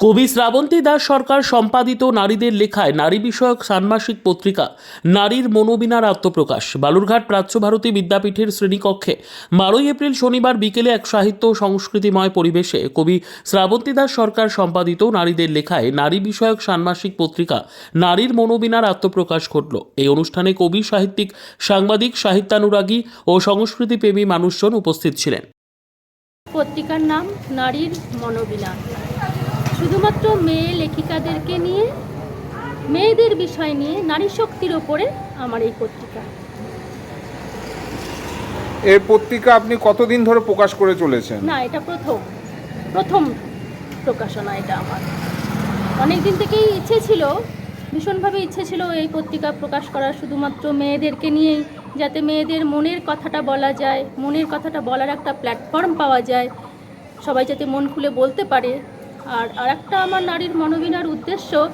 কবি শ্রাবন্তী দাস সরকার সম্পাদিত নারীদের লেখায় নারী বিষয়ক ষান্মাসিক পত্রিকা, নারীর মনোবিনার আত্মপ্রকাশ, বালুরঘাট প্রাচ্যভারতী বিদ্যাপীঠের শ্রেণীকক্ষে বারোই এপ্রিল শনিবার বিকেলে এক সাহিত্য সংস্কৃতিময় পরিবেশে কবি শ্রাবন্তী দাস সরকার সম্পাদিত নারীদের লেখায় নারী বিষয়ক ষান্মাসিক পত্রিকা, নারীর মনোবিনার আত্মপ্রকাশ ঘটল। এই অনুষ্ঠানে কবি, সাহিত্যিক, সাংবাদিক, সাহিত্যানুরাগী ও সংস্কৃতিপ্রেমী মানুষজন উপস্থিত ছিলেন। পত্রিকার নাম নারীর মনোবিনা শুধুমাত্র মেয়ে লেখিকাদেরকে নিয়ে মেয়েদের বিষয় নিয়ে নারী শক্তির ওপরে আমার এই পত্রিকা। এই পত্রিকা আপনি কতদিন ধরে প্রকাশ করে চলেছেন? না এটা প্রথম প্রথম প্রকাশনা এটা আমার। অনেক দিন থেকেই ইচ্ছে ছিল ভীষণভাবে ইচ্ছে ছিল এই পত্রিকা প্রকাশ করার শুধুমাত্র মেয়েদেরকে নিয়েই যাতে মেয়েদের মনের কথাটা বলা যায় মনের কথাটা বলার একটা প্ল্যাটফর্ম পাওয়া যায় সবাই যাতে মন খুলে বলতে পারে। আর আরেকটা আমার নারীর মনোবিনার উদ্দেশ্য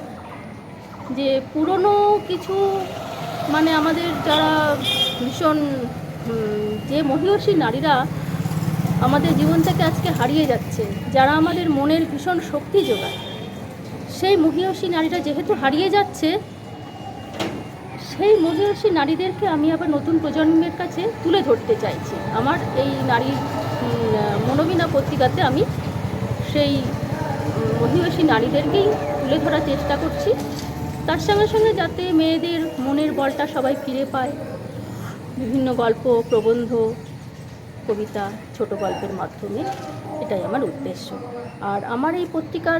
যে পুরনো কিছু মানে আমাদের যারা ভীষণ যে মহিষী নারীরা আমাদের জীবন থেকে আজকে হারিয়ে যাচ্ছে যারা আমাদের মনের ভীষণ শক্তি যোগায় সেই মহিষী নারীরা যেহেতু হারিয়ে যাচ্ছে সেই মহিষী নারীদেরকে আমি আবার নতুন প্রজন্মের কাছে তুলে ধরতে চাইছি। আমার এই নারী উম, মনোবিনা পত্রিকাতে আমি সেই মহিষী নারীদেরকেই তুলে ধরার চেষ্টা করছি। তার সঙ্গে সঙ্গে যাতে মেয়েদের মনের বলটা সবাই ফিরে পায়। বিভিন্ন গল্প, প্রবন্ধ, কবিতা, ছোট গল্পের মাধ্যমে এটাই আমার উদ্দেশ্য। আর আমার এই পত্রিকার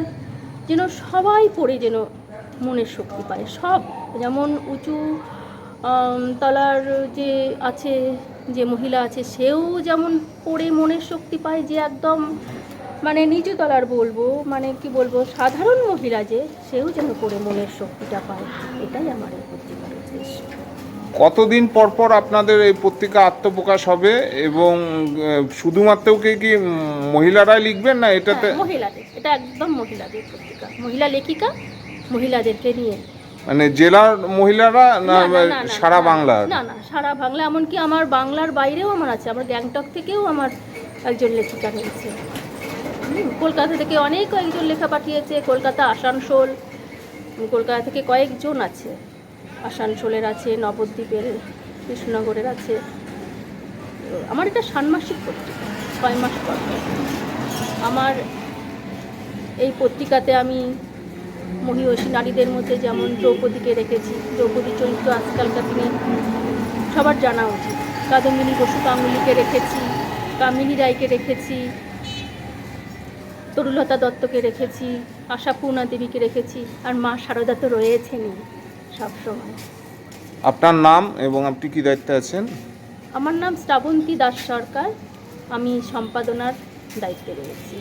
যেন সবাই পড়ে যেন মনের শক্তি পায়। সব, যেমন উঁচু তলার যে আছে, যে মহিলা আছে, সেও যেমন পড়ে মনের শক্তি পায় যে একদম মানে নিচু তলার বলব মানে কি বলব সাধারণ মহিলা যে সেও যেন করে মনের শক্তিটা পায় এটাই আমার এই পত্রিকার উদ্দেশ্য। কতদিন পর পর আপনাদের এই পত্রিকা আত্মপ্রকাশ হবে এবং শুধুমাত্র কি কি মহিলারাই লিখবেন না এটাতে? হ্যাঁ, মহিলাদের এটা একদম মহিলাদের পত্রিকা। মহিলা লেখিকা মহিলাদেরকে নিয়ে। মানে জেলার মহিলারা না সারা বাংলা? না না সারা বাংলা এমনকি আমার বাংলার বাইরেও আমার আছে আমার গ্যাংটক থেকেও আমার একজন লেখিকা রয়েছে। কলকাতা থেকে অনেক কয়েকজন লেখা পাঠিয়েছে, কলকাতা, আসানসোল, কলকাতা থেকে কয়েকজন আছে। আসানসোলের আছে, নবদ্বীপের, কৃষ্ণনগরের আছে। আমার এটা ষান্মাসিক পত্রিকা, ছয় মাস পর। আমার এই পত্রিকাতে আমি মহিষী নারীদের মধ্যে যেমন দ্রৌপদীকে রেখেছি দ্রৌপদী চরিত্র আজকালকার দিনে সবার জানা উচিত। কাদম্বিনী বসু গাঙ্গুলিকে রেখেছি, কামিনী রায়কে রেখেছি তরুলতা দত্তকে রেখেছি আশাপূর্ণা দেবীকে রেখেছি আর মা সারদা তো রয়েছেনই সবসময়। আপনার নাম এবং আপনি কি দায়িত্বে আছেন? আমার নাম শ্রাবন্তী দাস সরকার আমি সম্পাদনার দায়িত্বে রয়েছি।